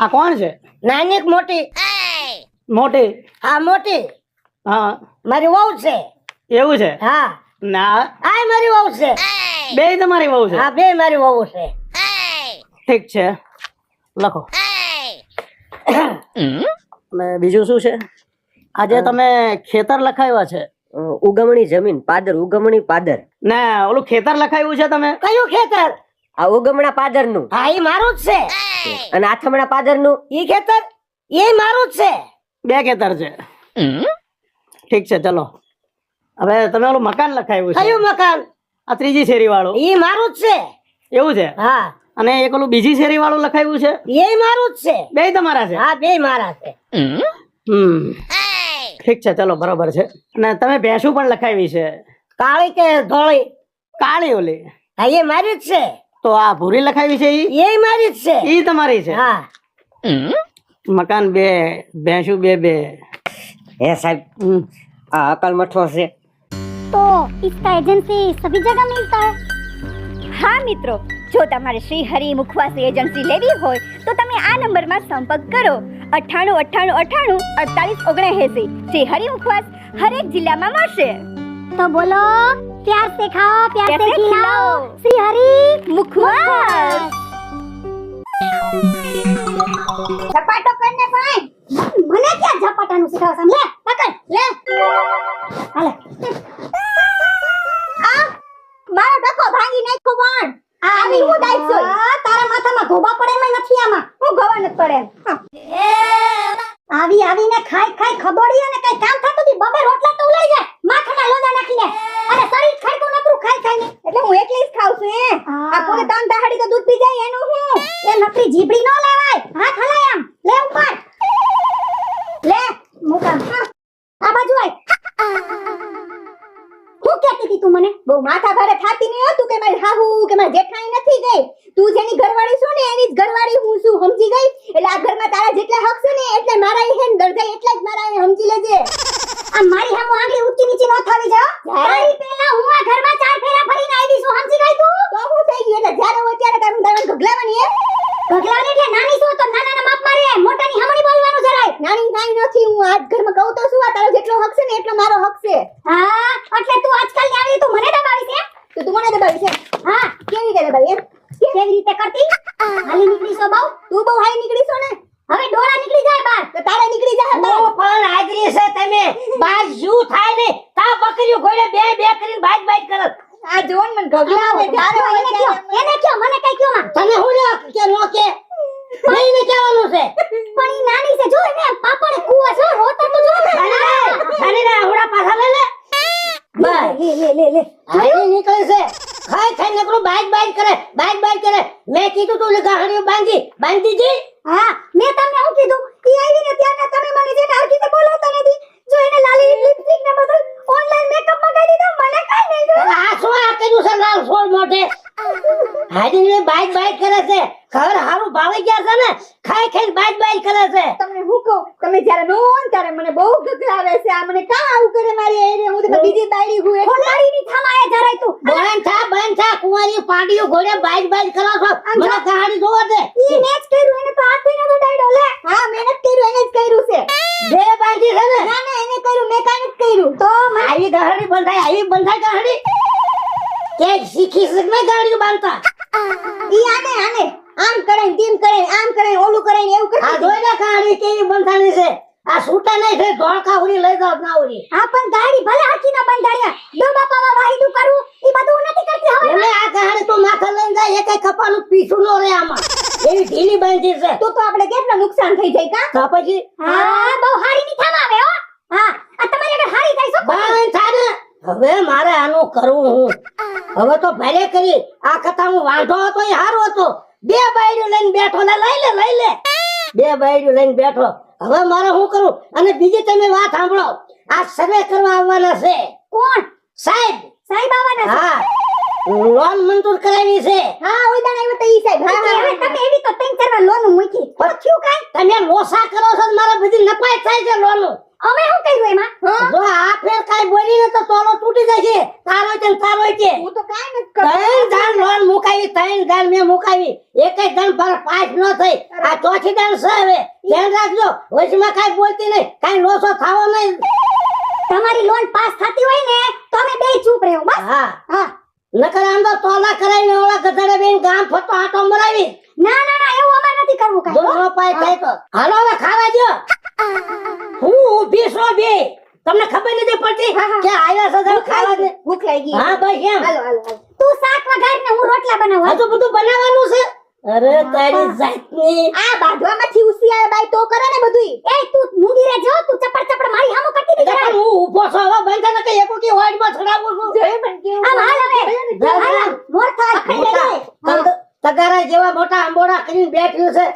આ કોણ છે? નાની કે મોટી. મોટી? હા મોટી. હા. મારી વહુ છે. એવું છે? હા. ના. આ મારી વહુ છે. બે તમારી વહુ છે? હા બે મારી વહુ છે. ઠીક છે. લખો. બીજું શું છે? આજે તમે ખેતર લખાવ્યા છે. ઉગમણી જમીન પાદર ઉગમણી પાદર. ના ઓલું ખેતર લખાયું છે તમે? કયું ખેતર? આ ઉગમણા પાદરનું હા એ મારું જ છે. અને આથમણા પાદરનું ઈ ખેતર એ મારું જ છે. બે ખેતર છે. ઠીક છે ચલો. હવે તમે ઓલું મકાન લખાયું છે. કયું મકાન? આ ત્રીજી શેરી વાળું ઈ મારું જ છે. એવું છે? હા. અને એક ઓલું બીજી શેરી વાળું લખાયું છે? એ મારું જ છે. બે તમારા છે? હા બે મારા છે. હમ? ઠીક છે ચલો બરોબર છે. અને તમે ભેંસું પણ લખાવી છે. કાળી કે ધોળી? કાળી ઓલી. હા એ મારી જ છે. તો આ ભૂરી લખાવી છે ઈ એ મારી જ છે ઈ તમારી છે હા મકાન બે ભેંસું બે બે હે સાહેબ હમ. આ અકલ મઠો છે तो इसका एजेंसी सभी जगह मिलता है હા મિત્રો જો તમારે શ્રી હરિ મુખવાસ એજન્સી લેવી હોય તો તમે આ નંબરમાં સંપર્ક કરો અઠ્ઠાણું અઠ્ઠાણું અઠ્ઠાણું અડતાલીસ ઓગણએંસી શ્રી હરિ મુખવાસ હરેક જિલ્લામાં મળશે तो बोलो प्यार से खाओ प्यार प्यार से से खिलाओ खिलाओ। श्री हरि મુખવાસ झपाटो करने पाए મને ક્યાં ઝપાટાનું શીખવાડો સમ લે પકડ લે હાલે આ મારો ડકો ભાંગી નાખ્યો પણ આવી હું દાઈસો તારા માથામાં ગોબા પડે એમાં નથી આમાં હું ગવા નથી પડે આવી આવીને ખાઈ ખાઈ ખબડી અને કઈ કામ થતું નથી બબે રોટલા તો ઉલાઈ જાય માથામાં લોદા નાખીને. અને શરીર ખડકો નકરું ખાઈ ખાઈને. એટલે હું એકલી જ ખાઉં છું હે. આ કોને ત્રણ દહાડી તો દૂધ પી જાય એનું હું એ નકરી જીબડી ન લેવાય. હાથ હલાય આમ. લે ઉપર. લે મુકા. આ બાજુ આય. હું કહેતી હતી તું મને? બહુ માથા ભારે થાતી નહીં હતું કે મારી હાહુ કે મારી જેઠાણી નથી ગઈ. તું જેની ઘરવાળી છો ને એની જ ઘરવાળી હું છું સમજી ગઈ? એટલે આ ઘરમાં તારા જેટલા હક છે ને એટલે મારા એ હેન દરજાઈ એટલા જ મારા એ સમજી લેજે. આ મારી હામો આંગળી ઊંચી નીચી ન થાવી જા. તારી પહેલા હું આ ઘરમાં ચાર ફેરા ફરીને આવી છું સમજી ગઈ તું? તો હું થઈ ગયું એટલે જ્યારે હોય ત્યારે કામ દરવાજ ગગલાવાની હે? ભગલાની એટલે નાની છો તો નાનાના માપ મારે મોટાની હમણી બોલવાનું જરાય. નાની નાની નથી હું આ ઘરમાં કહું તો શું આ તારો જેટલો હક છે ને એટલો મારો હક છે. હા એટલે તું આજકાલની આવી તું મને દબાવી છે તો તું મને દબાવી છે હા. કેવી રીતે દબાવી એમ કેવી રીતે કરતી હાલી નીકળી છો બહુ તું બહુ હાઈ નીકળી છો ને હવે ડોળા નીકળી જાય બાર તો તારે નીકળી જા હું પણ હાજરી છે તમે બાજ શું થાય ને તા બકરીઓ ઘોડે બે બે કરીને બાજ બાજ કરે આ જોન મને ગગલાવે જ્યારે હોય એને કયો ત્યારે એને કયો મને કઈ કયો માં તને હું લ્યો કે નો કે નહીં ને કહેવાનું છે પણ ઈ નાની છે જો એને પાપડે કુવા છો રોતા તો જો ખાલી રે આવડા પાછા લે લે બસ લે લે નીકળે છે. નકરું કરે બાજ બાજ કરે. મેં કીધું તું ગાહડીઓ બાંધી. બાંધી જી? હા મેં તમને શું કીધું? ઈ આવીને ત્યારના તમે મને જે બોલાવતા નથી. જો એને લાલી લિપસ્ટિક ને બધું ઓનલાઈન મેકઅપ મંગાવી દીધો મને કઈ નહીં આ શું આ કર્યું છે લાલ સોળ મોઢે? હાજી ને બાઈટ બાજ કરે છે. ઘર હારું ભાવે ગયા છે ને ખાઈ ખાઈ બાઈટ બાઈટ કરે છે. તમને હું કહું તમે જ્યારે નો ત્યારે મને બહુ ગગલાવે છે. આ મને કાં આવું કરે મારી એરે? હું તો બીજી બાઈડી હું એક ખોટાડી ની થમાય જરાય તું. બહેન થા બહેન થા કુંવારી પાડીઓ ઘોડે બાઈટ બાઈટ કરો છો. મને કહાણી જોવા દે. ઈ મેચ કર્યું એને તો હાથ પીને તો ડાયડો લે. હા મહેનત કર્યું એને જ કર્યું છે. બે બાંધી છે ને. ના ના એને કર્યું મેં કાઈ નથી કર્યું. તો આવી ગાડી બંધાય આવી બંધાય ગાડી કે શીખી શીખ ગાડી બાંધતા? ઈ આને આને આમ કરે તેમ કરે આમ કરે ઓલું કરે એવું કરે આ જોઈ લે ગાડી કેવી બંધાણી છે. આ સૂટા નહીં થઈ ધોળકા ઉડી લઈ જાવ ના ઉડી હા પણ ગાડી ભલે આખી ના બંધાડ્યા ડોબા પાવા વાહીદું કરું ઈ બધું નથી કરતી હવે એટલે આ ગાડી તો માથે લઈને જાય એક કપાનું પીછું નો રે આમાં. એવી ઢીલી બાંધી છે. તો તો આપણે કેટલું નુકસાન થઈ જાય કા? તો પછી? હા બહુ હારી ની થમાવે હો. હા આ તમારી આગળ હારી જાય છો બંધ થા ને હવે મારે આનું કરવું હું. હવે તો ભલે કરી આ કથા હું વાંધો હતો એ હારો હતો. બે બાયડું લઈને બેઠો ને લઈ લે લઈ લે. બે બાયડું લઈને બેઠો. હવે મારે શું કરું? અને બીજી તમે વાત સાંભળો. આ સર્વે કરવા આવવાના છે. કોણ? સાહેબ. સાહેબ આવવાના હા. લોન મંજૂર કરાવી છે. હા ઓય દાણા આવ્યો તો ઈ સાહેબ હા તમે એવી તો ચાર લોન મૂકી. પણ થયું કાઈ? તમે લોસા કરો છો ને મારે બધી નપાય થાય છે લોન. અમે શું કર્યું એમાં? જો આ ફેર કાંઈ બોલી ને તો તોલો તૂટી જશે. તારો છે તારો છે. હું તો કાંઈ નથી કરતો. ત્રણ દાન લોન મુકાવી ત્રણ દાન મે મુકાવી. એક એક દાન પર પાસ ન થઈ. આ ચોથી દાન છે હવે. ધ્યાન રાખજો વચમાં કાંઈ બોલતી નહીં. કાંઈ લોસો થાવો નહીં. તમારી લોન પાસ થતી હોય ને તો અમે બે ચૂપ રહ્યો બસ? હા. હા. નકર આમ તોલા કરાઈને ઓલા ગધડે બેન ગામ ફરતો આટો મરાવી. ના ના ના એવું અમાર નથી કરવું કાઈ. દોનો પાય તો. હાલો હવે ખાવા દો હું ઊભી છો બે? તમને ખબર નથી પડતી કે આવ્યા છો તમે ખાવા દે? ભૂખ લાગી. હા બસ એમ. હાલો હાલો તું શાક વઘાર ને હું રોટલા બનાવું હજુ બધું બનાવવાનું છે? અરે તારી જાતની. આ બાંધવામાંથી ઉસી આવે બાઈ તો કરે ને બધુંય. એ તું મૂંગી રહેજો તું ચપડ ચપડ મારી હામો કરતી એટલે પણ હું ઊભો છો હવે બંધ ન કે એક ઉકી વાઈડમાં છડાવું છું. જય પણ આમ હાલ હવે. જા, હાલ, જા. મોર થાય મોટા તગારા જેવા મોટા આંબોડા કરીને બેઠ્યું છે.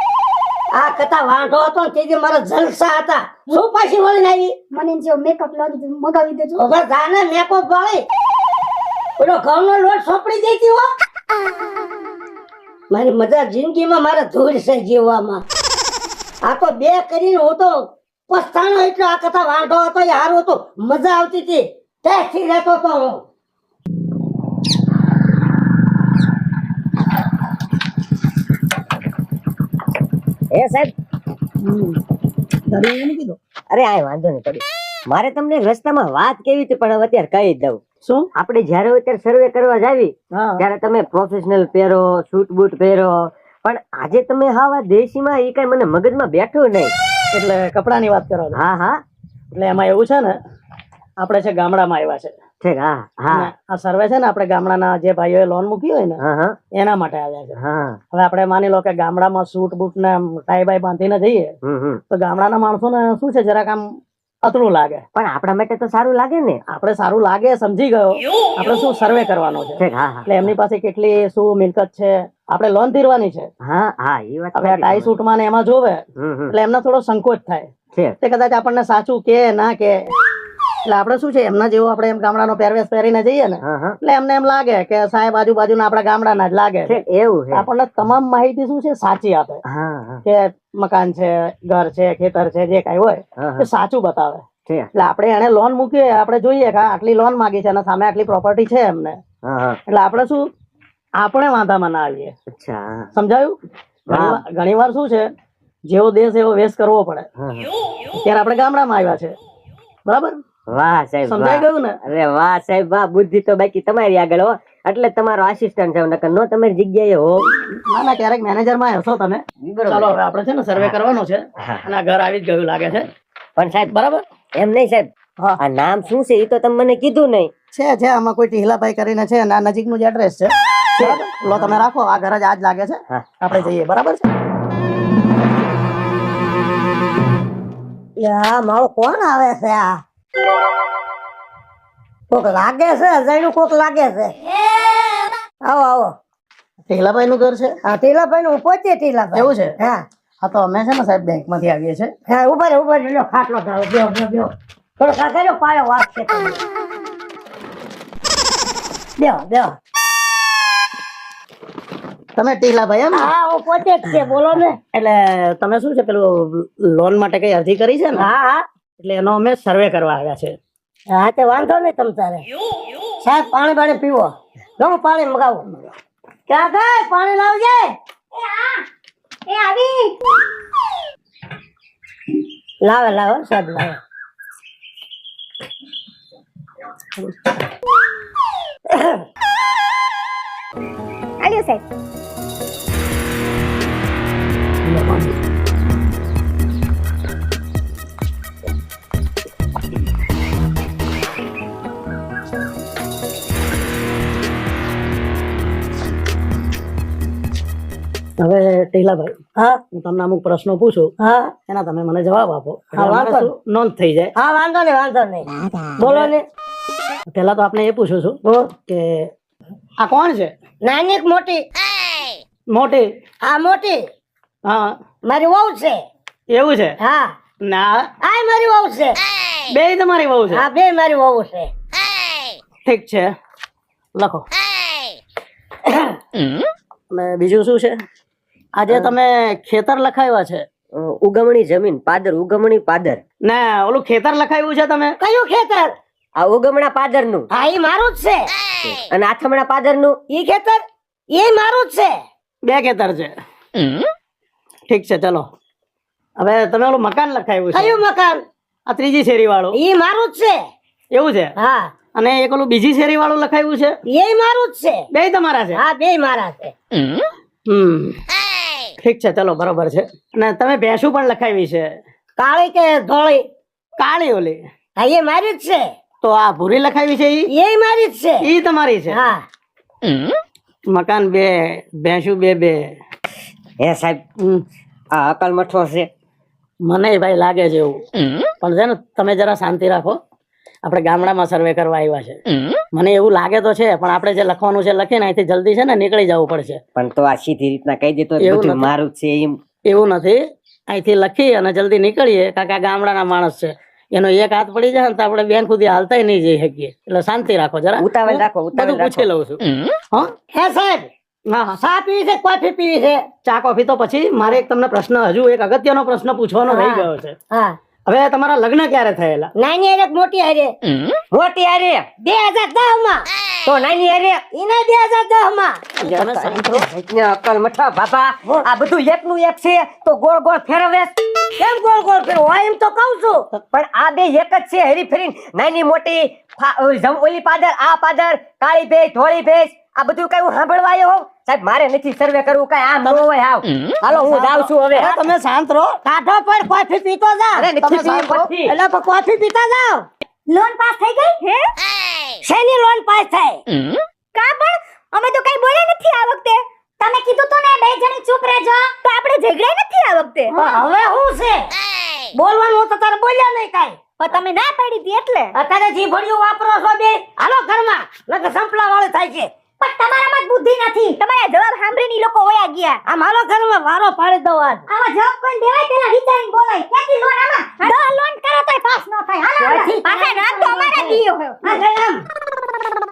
આ કથા વાંઢો હતો તેથી મારા જલસા હતા. શું પાછી વળી આવી મને જેવો મેકઅપ લાગી મગાવી દેજો. હવે જાને મેકઅપ વાળી. ઓલો ઘઉંનો લોટ સોંપડી દેતી હો. મારી મજા જિંદગીમાં મારે ધૂળ છે જીવવામાં. આ તો બે કરીને હું તો પસ્તાણો એટલો આ કથા વાંઢો હતો એ હારું હતું. મજા આવતી હતી. ત્યાંથી રહેતો હતો હું. એ સાહેબ? અરે આ વાંધો નહીં પડી. મારે તમને રસ્તામાં વાત કેવી હતી પણ હવે અત્યારે કહી દઉં. શું? આપણે જ્યારે અત્યારે સર્વે કરવા જાવી હા. ત્યારે તમે પ્રોફેશનલ પહેરો સૂટ બૂટ પહેરો. પણ આજે તમે હા આ દેશીમાં એ કઈ મને મગજમાં બેઠું નહીં. એટલે કપડાની વાત કરો. હા હા. એટલે એમાં એવું છે ને આપણે છે ગામડામાં આવ્યા છે. ઠીક હા હા. આ સર્વે છે ને આપણે ગામડાના જે ભાઈઓએ લોન મૂકી હોય ને હા હા. એના માટે આવ્યા છે. હવે આપણે માની લો કે ગામડામાં સૂટ બૂટ ને ટાઈ બાઈ બાંધીને જઈએ તો ગામડાના માણસોને શું છે જરાક આમ અતરું લાગે. પણ આપણા માટે તો સારું લાગે ને. આપણે સારું લાગે સમજી ગયો. આપણે શું સર્વે કરવાનો છે? એટલે એમની પાસે કેટલી શું મિલકત છે? આપણે લોન ધીરવાની છે. હા હા એ વાત હવે ટાઈ સૂટમાં ને એમાં જોવે એટલે એમને થોડો સંકોચ થાય. તે કદાચ આપણને સાચું કે ના કે એટલે આપણે શું છે એમના જેવો આપણે એમ ગામડાનો પહેરવેશ પહેરીને જઈએ ને એટલે એમને એમ લાગે કે સાહેબ આજુબાજુના આપણા ગામડાના જ લાગે એવું આપણને તમામ માહિતી શું છે સાચી આપે. કે મકાન છે ઘર છે ખેતર છે જે કઈ હોય એ સાચું બતાવે. એટલે આપણે એને લોન મૂકીએ આપણે જોઈએ કે આટલી લોન માંગી છે અને સામે આટલી પ્રોપર્ટી છે એમને. એટલે આપણે શું આપણે વાંધામાં ના આવીએ સમજાયું? ઘણી વાર શું છે જેવો દેશ એવો વેશ કરવો પડે. ત્યારે આપણે ગામડામાં આવ્યા છે. બરાબર? વાહ સાહેબ સમજાઈ ગયું ને? અરે વાહ સાહેબ વાહ. બુદ્ધિ તો બાકી તમારી આગળ હો. એટલે તમારો આસિસ્ટન્ટ છે નકર નો તમારી જગ્યાએ હો. ના ના ક્યારેક મેનેજરમાં હશો તમે. ચાલો હવે આપણે છે ને સર્વે કરવાનો છે. અને આ ઘર આવી જ ગયું લાગે છે. પણ સાહેબ બરાબર? એમ નહીં સાહેબ. આ નામ શું છે એ તો તમે મને કીધું નહીં. છે છે આમાં કોઈ ટીહલાભાઈ કરીને છે ના આ નજીકનું જ એડ્રેસ છે. લો તમે રાખો. આ ઘર જ આજ લાગે છે. આપડે આપણે જઈએ. બરાબર છે? યા મારો કોણ આવે છે આ? કોક લાગે છે? અજાણ્યું કોક લાગે છે. આવો આવો. ટીલાભાઈ નું ઘર છે? હા ટીલાભાઈ નું પહોંચીએ ટીલાભાઈ. એવું છે? હા. હા તો અમે છે ને સાહેબ બેંકમાંથી આવીએ છીએ. હા ઊભા રે ઊભા રે ખાટલો ધારો બેહો બેહો બેહો. થોડો કાકાજો પાયો વાત છે બેહો બેહો. તમે ટીહલાભાઈ એમ હા હું પોતે જ છે. બોલો ને. એટલે તમે શું છે પેલું લોન માટે કઈ અરજી કરી છે ને? હા હા. એટલે એનો અમે સર્વે કરવા આવ્યા છે. હા તે વાંધો નહીં તમ તારે. સાહેબ પાણી પાણી પીવો. ગમ પાણી મગાવો. ક્યાં ગઈ પાણી લાવજે. એ આવી. લાવે લાવે સાહેબ લાવે. આલ્યો સાહેબ. હવે ટીલાભાઈ હા? હું તમને અમુક પ્રશ્નો પૂછું. હા? એના તમે મને જવાબ આપો. હા, વાંધો નોંધ થઈ જાય. હા વાંધો નહીં વાંધો નહીં. બોલો ને. પેલા તો આપણે એ પૂછું છું કે આ કોણ છે? નાની મોટી? મોટી. આ મોટી? હા. મારી વહુ છે. એવું છે? હા. ના. આ મારી વહુ છે. બે તમારી વહુ છે? હા બે મારી વહુ છે. ઠીક છે. લખો. અને બીજું શું છે? આજે તમે ખેતર લખાવ્યા છે. ઉગમણી જમીન પાદર ઉગમણી પાદર. ને ઓલું ખેતર લખાયું છે તમે? કયું ખેતર? આ ઉગમણા પાદરનું હા એ મારું જ છે. અને આથમણા પાદરનું એ ખેતર? એ મારું જ છે. બે ખેતર છે. ઠીક છે ચલો. હવે તમે ઓલું મકાન લખાયું છે. કયું મકાન? આ ત્રીજી શેરી વાળું એ મારું જ છે. એવું છે? હા. અને એક ઓલું બીજી શેરી વાળું લખાયું છે? એ મારું જ છે. બે તમારા છે. હા બે મારા છે. હમ. ઠીક છે ચલો બરોબર છે. અને તમે ભેંસું પણ લખાવી છે. કાળી કે ધોળી? કાળી ઓલી. હા એ મારી જ છે. તો આ ભૂરી લખાવી છે ઈ? એ મારી જ છે. ઈ તમારી છે? હા. મકાન બે ભેંસું બે બે. હે સાહેબ. આ અકલ મઠો છે. મને ભાઈ લાગે છે એવું. પણ છે ને તમે જરા શાંતિ રાખો. આપણે ગામડામાં સર્વે કરવા આવ્યા છે. મને એવું લાગે તો છે પણ આપણે જે લખવાનું છે લખીને અહીંથી જલ્દી છે ને નીકળી જવું પડશે. પણ તો આ સીધી રીતના કહી દેતો એવું નથી. મારું છે એમ. એવું નથી. અહીંથી લખી અને જલ્દી નીકળીએ કાકા ગામડાના માણસ છે. એનો એક હાથ પડી જાય ને તો આપણે બેન સુધી હાલતાય નહીં જઈ શકીએ. એટલે શાંતિ રાખો જરા. ઉતાવળ રાખો, ઉતાવળ પૂછી લઉં છું. હા? હે સાહેબ હા હા. ચા પીવી છે કોફી પીવી છે? ચા કોફી તો પછી મારે એક તમને પ્રશ્ન હજુ એક અગત્યનો પ્રશ્ન પૂછવાનો રહી ગયો છે. હા. હવે તમારા લગ્ન ક્યારે થયેલા? નાની હારે મોટી હારે. મોટી હારે? બે હજાર દસમાં તો નાની હારે એને બે હજાર દસમાં અકલ મઠા બાપા આ બધું એકનું એક છે તો ગોળ ગોળ ફેરવે. કેમ ગોળ ગોળ ફેરવો? એમ તો કહું છું. પણ આ બે એક જ છે હેરી ફેરી નાની મોટી ઓલી પાદર આ પાદર કાળી ભેજ ધોળી ભેજ આ બધું કઈ હું સાંભળવા આવ્યો હોઉં? સાહેબ મારે નથી સર્વે કરવું કઈ આ નવો હોય આવ હાલો હું જાઉં છું હવે. તમે શાંત રહો. કાઢો પણ કોફી પીતો જાવ અરે નથી પીવી એટલે તો કોફી પીતા જાવ લોન પાસ થઈ ગઈ? હે? શેની લોન પાસ થઈ કા પણ? અમે તો કઈ બોલે નથી આ વખતે. તમે કીધું તો ને બે જણી ચૂપ રહેજો. તો આપણે ઝઘડે નથી આ વખતે? હવે શું છે? બોલવાનું તો તારે બોલ્યા નહીં કાઈ. પણ તમે ના પાડી હતી એટલે. અત્યારે જીભડિયું વાપરો છો બે. હાલો ઘરમાં. લગ સંપલા વાળું થાય છે. પણ તમારામાં જ બુદ્ધિ નથી. તમારા જવાબ સાંભળીને ઈ લોકો વયા ગયા. આ મારો ઘરમાં વારો પાડી દો આજ. આવા જવાબ કોઈ દેવાય પેલા વિચારીને બોલાય. ક્યાંથી લોન આમાં? દો લોન કરો તોય પાસ ન થાય. હાલો. પાછા નામ તો અમારા દીયો આ જય રામ.